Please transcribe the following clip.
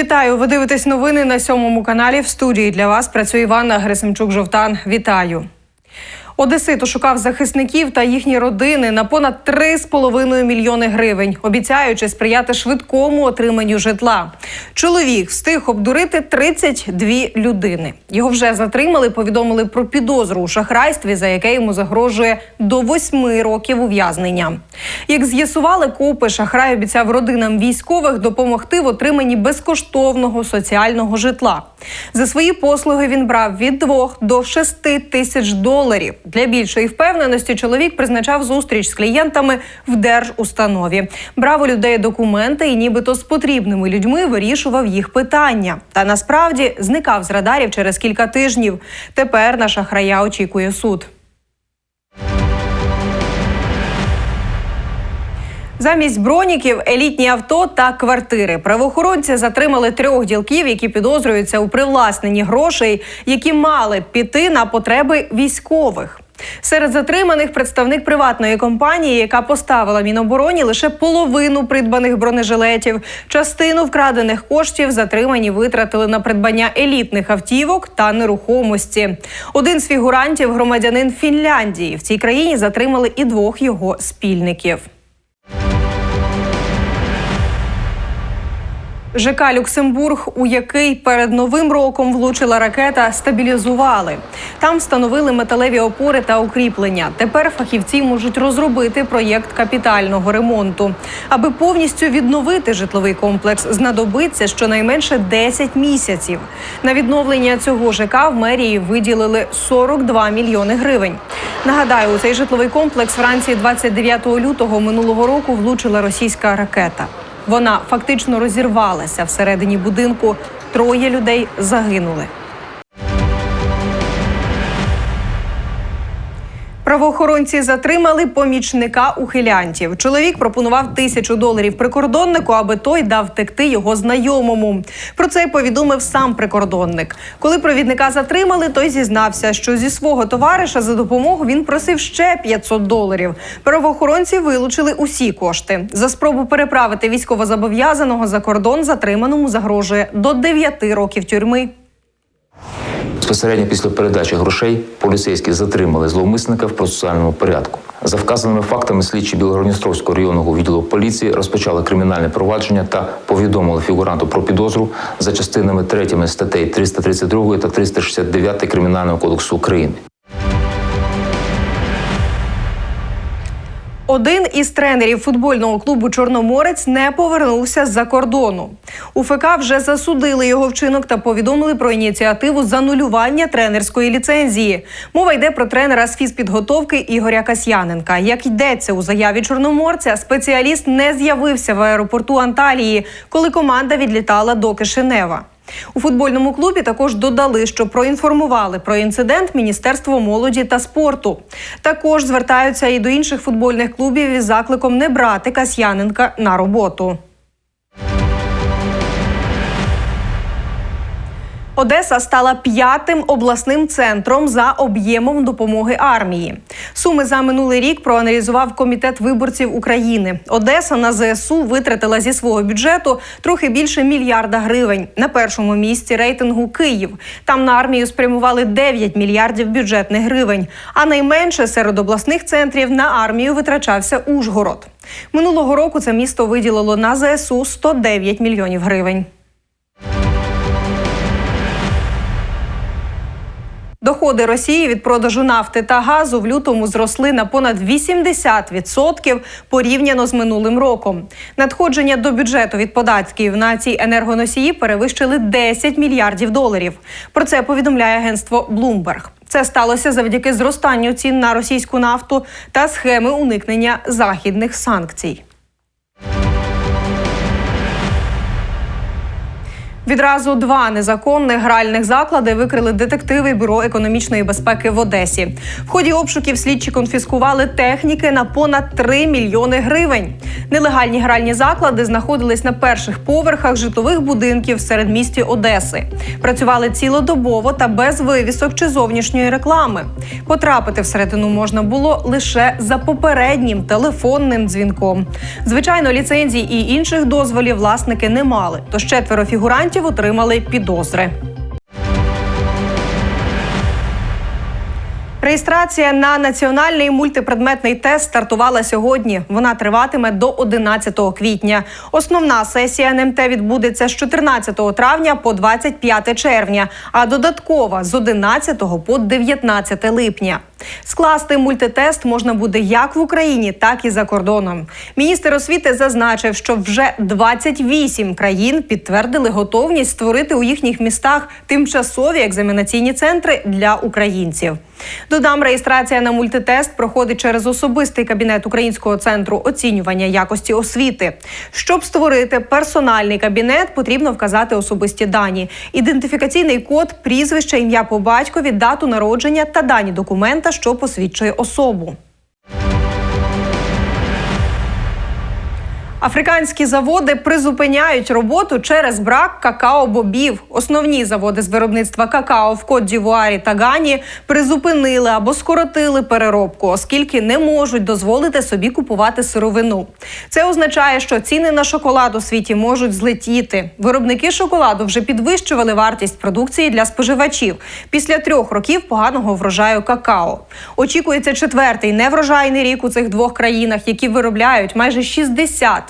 Вітаю! Ви дивитесь новини на сьомому каналі. В студії для вас працює Іванна Грисимчук Жовтан. Вітаю. Одесит шукав захисників та їхні родини на понад 3,5 мільйони гривень, обіцяючи сприяти швидкому отриманню житла. Чоловік встиг обдурити 32 людини. Його вже затримали. Повідомили про підозру у шахрайстві, за яке йому загрожує до 8 років ув'язнення. Як з'ясували копи, шахрай обіцяв родинам військових допомогти в отриманні безкоштовного соціального житла. За свої послуги він брав від 2 до 6 тисяч доларів. Для більшої впевненості чоловік призначав зустріч з клієнтами в держустанові, брав у людей документи і, нібито з потрібними людьми, вирішував їх питання. Та насправді зникав з радарів через кілька тижнів. Тепер на шахрая очікує суд. Замість броніків, елітні авто та квартири. Правоохоронці затримали трьох ділків, які підозрюються у привласненні грошей, які мали піти на потреби військових. Серед затриманих представник приватної компанії, яка поставила Мінобороні лише половину придбаних бронежилетів. Частину вкрадених коштів затримані витратили на придбання елітних автівок та нерухомості. Один з фігурантів громадянин Фінляндії. В цій країні затримали і двох його спільників. ЖК Люксембург, у який перед новим роком влучила ракета, стабілізували. Там встановили металеві опори та укріплення. Тепер фахівці можуть розробити проєкт капітального ремонту. Аби повністю відновити житловий комплекс, знадобиться щонайменше 10 місяців. На відновлення цього ЖК в мерії виділили 42 мільйони гривень. Нагадаю, у цей житловий комплекс вранці 29 лютого минулого року влучила російська ракета. Вона фактично розірвалася всередині будинку. Троє людей загинули. Правоохоронці затримали помічника ухилянтів. Чоловік пропонував тисячу доларів прикордоннику, аби той дав втекти його знайомому. Про це повідомив сам прикордонник. Коли провідника затримали, той зізнався, що зі свого товариша за допомогу він просив ще 500 доларів. Правоохоронці вилучили усі кошти. За спробу переправити військовозобов'язаного за кордон затриманому загрожує до 9 років тюрми. Безпосередньо після передачі грошей поліцейські затримали зловмисника в процесуальному порядку. За вказаними фактами слідчі Білогородністровського районного відділу поліції розпочали кримінальне провадження та повідомили фігуранту про підозру за частинами 3 статей 332 та 369 Кримінального кодексу України. Один із тренерів футбольного клубу Чорноморець не повернувся з-за кордону. У ФК вже засудили його вчинок та повідомили про ініціативу занулювання тренерської ліцензії. Мова йде про тренера з фізпідготовки Ігоря Касьяненка. Як йдеться у заяві Чорноморця, спеціаліст не з'явився в аеропорту Анталії, коли команда відлітала до Кишинева. У футбольному клубі також додали, що проінформували про інцидент Міністерство молоді та спорту. Також звертаються і до інших футбольних клубів із закликом не брати Касьяненка на роботу. Одеса стала п'ятим обласним центром за об'ємом допомоги армії. Суми за минулий рік проаналізував комітет виборців України. Одеса на ЗСУ витратила зі свого бюджету трохи більше мільярда гривень. На першому місці рейтингу Київ. Там на армію спрямували 9 мільярдів бюджетних гривень. А найменше серед обласних центрів на армію витрачався Ужгород. Минулого року це місто виділило на ЗСУ 109 мільйонів гривень. Доходи Росії від продажу нафти та газу в лютому зросли на понад 80% порівняно з минулим роком. Надходження до бюджету від податків на ці енергоносії перевищили 10 мільярдів доларів. Про це повідомляє агентство Bloomberg. Це сталося завдяки зростанню цін на російську нафту та схеми уникнення західних санкцій. Відразу два незаконних гральних заклади викрили детективи бюро економічної безпеки в Одесі. В ході обшуків слідчі конфіскували техніки на понад 3 мільйони гривень. Нелегальні гральні заклади знаходились на перших поверхах житлових будинків в середмісті Одеси. Працювали цілодобово та без вивісок чи зовнішньої реклами. Потрапити всередину можна було лише за попереднім телефонним дзвінком. Звичайно, ліцензій і інших дозволів власники не мали. Тож четверо фігурантів отримали підозри. Реєстрація на національний мультипредметний тест стартувала сьогодні. Вона триватиме до 11 квітня. Основна сесія НМТ відбудеться з 14 травня по 25 червня, а додаткова з 11 по 19 липня. Скласти мультитест можна буде як в Україні, так і за кордоном. Міністр освіти зазначив, що вже 28 країн підтвердили готовність створити у їхніх містах тимчасові екзаменаційні центри для українців. Додам, реєстрація на мультитест проходить через особистий кабінет Українського центру оцінювання якості освіти. Щоб створити персональний кабінет, потрібно вказати особисті дані: ідентифікаційний код, прізвище, ім'я по батькові, дату народження та дані документа, що посвідчує особу. Африканські заводи призупиняють роботу через брак какао-бобів. Основні заводи з виробництва какао в Кот-Дівуарі та Гані призупинили або скоротили переробку, оскільки не можуть дозволити собі купувати сировину. Це означає, що ціни на шоколад у світі можуть злетіти. Виробники шоколаду вже підвищували вартість продукції для споживачів після трьох років поганого врожаю какао. Очікується четвертий неврожайний рік у цих двох країнах, які виробляють майже 60%